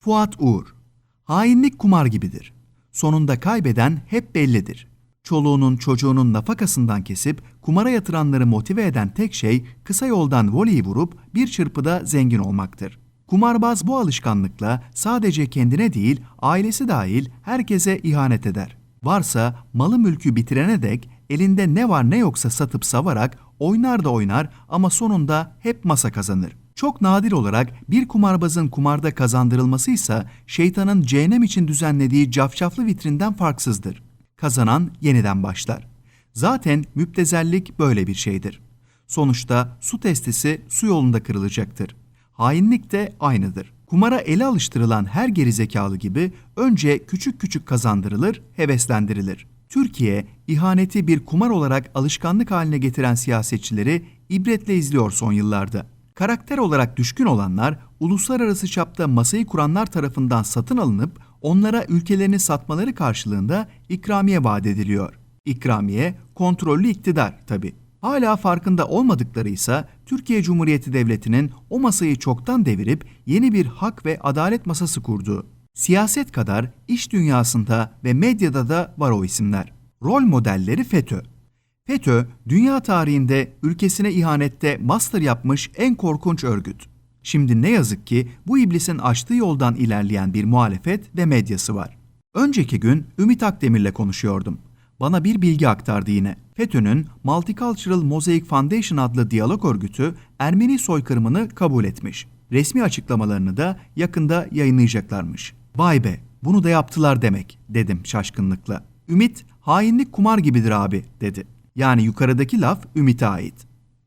Fuat Uğur Hainlik kumar gibidir. Sonunda kaybeden hep bellidir. Çoluğunun çocuğunun nafakasından kesip kumara yatıranları motive eden tek şey kısa yoldan voleyi vurup bir çırpıda zengin olmaktır. Kumarbaz bu alışkanlıkla sadece kendine değil ailesi dahil herkese ihanet eder. Varsa malı mülkü bitirene dek elinde ne var ne yoksa satıp savarak oynar da oynar ama sonunda hep masa kazanır. Çok nadir olarak bir kumarbazın kumarda kazandırılması ise şeytanın cehennem için düzenlediği cafcaflı vitrinden farksızdır. Kazanan yeniden başlar. Zaten müptezellik böyle bir şeydir. Sonuçta su testisi su yolunda kırılacaktır. Hainlik de aynıdır. Kumara ele alıştırılan her gerizekalı gibi önce küçük küçük kazandırılır, heveslendirilir. Türkiye, ihaneti bir kumar olarak alışkanlık haline getiren siyasetçileri ibretle izliyor son yıllarda. Karakter olarak düşkün olanlar, uluslararası çapta masayı kuranlar tarafından satın alınıp onlara ülkelerini satmaları karşılığında ikramiye vaat ediliyor. İkramiye, kontrollü iktidar tabii. Hala farkında olmadıkları ise Türkiye Cumhuriyeti Devleti'nin o masayı çoktan devirip yeni bir hak ve adalet masası kurduğu. Siyaset kadar iş dünyasında ve medyada da var o isimler. Rol modelleri FETÖ. FETÖ, dünya tarihinde ülkesine ihanette master yapmış en korkunç örgüt. Şimdi ne yazık ki bu iblisin açtığı yoldan ilerleyen bir muhalefet ve medyası var. Önceki gün Ümit Akdemir'le konuşuyordum. Bana bir bilgi aktardı yine. FETÖ'nün Multicultural Mosaic Foundation adlı diyalog örgütü Ermeni soykırımını kabul etmiş. Resmi açıklamalarını da yakında yayınlayacaklarmış. Vay be, bunu da yaptılar demek, dedim şaşkınlıkla. Ümit, hainlik kumar gibidir abi, dedi. Yani yukarıdaki laf Ümit'e ait.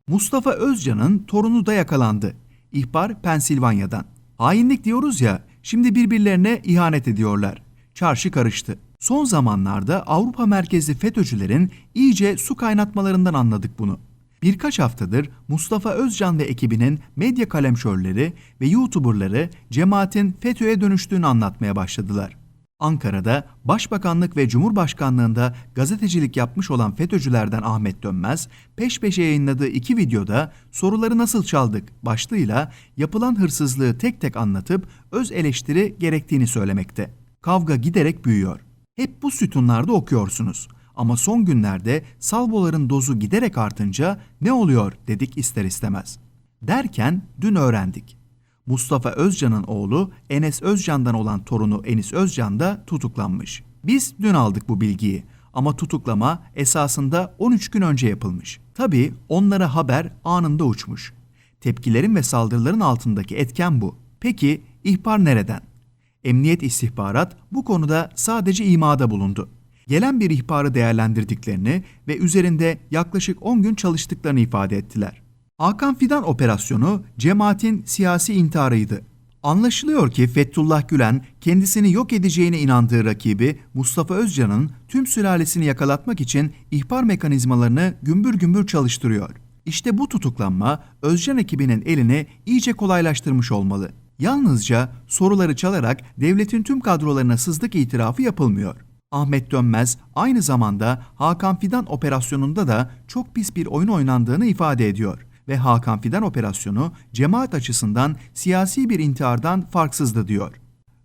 Mustafa Özcan'ın torunu da yakalandı. İhbar Pensilvanya'dan. Hainlik diyoruz ya, şimdi birbirlerine ihanet ediyorlar. Çarşı karıştı. Son zamanlarda Avrupa merkezli FETÖ'cülerin iyice su kaynatmalarından anladık bunu. Birkaç haftadır Mustafa Özcan ve ekibinin medya kalemşörleri ve YouTuberları cemaatin FETÖ'ye dönüştüğünü anlatmaya başladılar. Ankara'da Başbakanlık ve Cumhurbaşkanlığında gazetecilik yapmış olan FETÖ'cülerden Ahmet Dönmez, peş peşe yayınladığı iki videoda soruları nasıl çaldık başlığıyla yapılan hırsızlığı tek tek anlatıp öz eleştiri gerektiğini söylemekte. Kavga giderek büyüyor. Hep bu sütunlarda okuyorsunuz. Ama son günlerde salvoların dozu giderek artınca ne oluyor dedik ister istemez. Derken dün öğrendik. Mustafa Özcan'ın oğlu Enes Özcan'dan olan torunu Enis Özcan da tutuklanmış. Biz dün aldık bu bilgiyi ama tutuklama esasında 13 gün önce yapılmış. Tabii onlara haber anında uçmuş. Tepkilerin ve saldırıların altındaki etken bu. Peki ihbar nereden? Emniyet istihbarat bu konuda sadece imada bulundu. Gelen bir ihbarı değerlendirdiklerini ve üzerinde yaklaşık 10 gün çalıştıklarını ifade ettiler. Hakan Fidan operasyonu cemaatin siyasi intiharıydı. Anlaşılıyor ki Fethullah Gülen kendisini yok edeceğine inandığı rakibi Mustafa Özcan'ın tüm sülalesini yakalatmak için ihbar mekanizmalarını gümbür gümbür çalıştırıyor. İşte bu tutuklanma Özcan ekibinin elini iyice kolaylaştırmış olmalı. Yalnızca soruları çalarak devletin tüm kadrolarına sızdık itirafı yapılmıyor. Ahmet Dönmez aynı zamanda Hakan Fidan operasyonunda da çok pis bir oyun oynandığını ifade ediyor ve Hakan Fidan operasyonu cemaat açısından siyasi bir intihardan farksızdı diyor.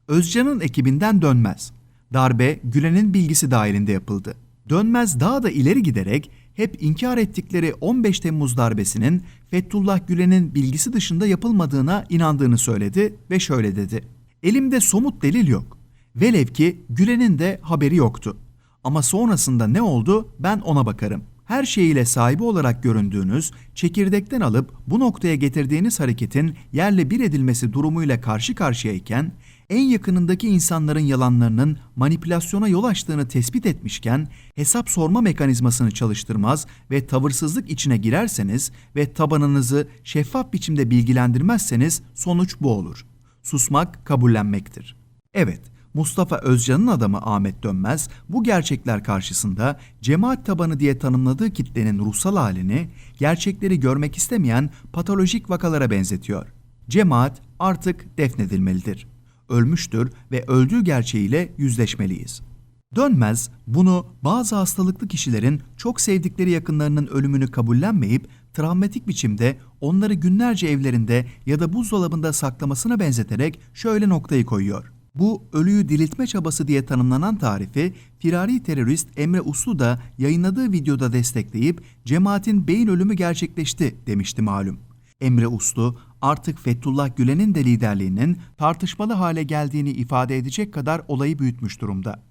Özcan'ın ekibinden dönmez. Darbe Gülen'in bilgisi dahilinde yapıldı. Dönmez daha da ileri giderek hep inkar ettikleri 15 Temmuz darbesinin Fethullah Gülen'in bilgisi dışında yapılmadığına inandığını söyledi ve şöyle dedi. Elimde somut delil yok. Velev ki Gülen'in de haberi yoktu. Ama sonrasında ne oldu ben ona bakarım. Her şeyiyle sahibi olarak göründüğünüz, çekirdekten alıp bu noktaya getirdiğiniz hareketin yerle bir edilmesi durumuyla karşı karşıyayken, en yakınındaki insanların yalanlarının manipülasyona yol açtığını tespit etmişken, hesap sorma mekanizmasını çalıştırmaz ve tavırsızlık içine girerseniz ve tabanınızı şeffaf biçimde bilgilendirmezseniz sonuç bu olur. Susmak kabullenmektir. Evet, Mustafa Özcan'ın adamı Ahmet Dönmez bu gerçekler karşısında cemaat tabanı diye tanımladığı kitlenin ruhsal halini gerçekleri görmek istemeyen patolojik vakalara benzetiyor. Cemaat artık defnedilmelidir. Ölmüştür ve öldüğü gerçeğiyle yüzleşmeliyiz. Dönmez bunu bazı hastalıklı kişilerin çok sevdikleri yakınlarının ölümünü kabullenmeyip travmatik biçimde onları günlerce evlerinde ya da buzdolabında saklamasına benzeterek şöyle noktayı koyuyor. Bu ölüyü diriltme çabası diye tanımlanan tarifi firari terörist Emre Uslu da yayınladığı videoda destekleyip cemaatin beyin ölümü gerçekleşti demişti malum. Emre Uslu artık Fethullah Gülen'in de liderliğinin tartışmalı hale geldiğini ifade edecek kadar olayı büyütmüş durumda.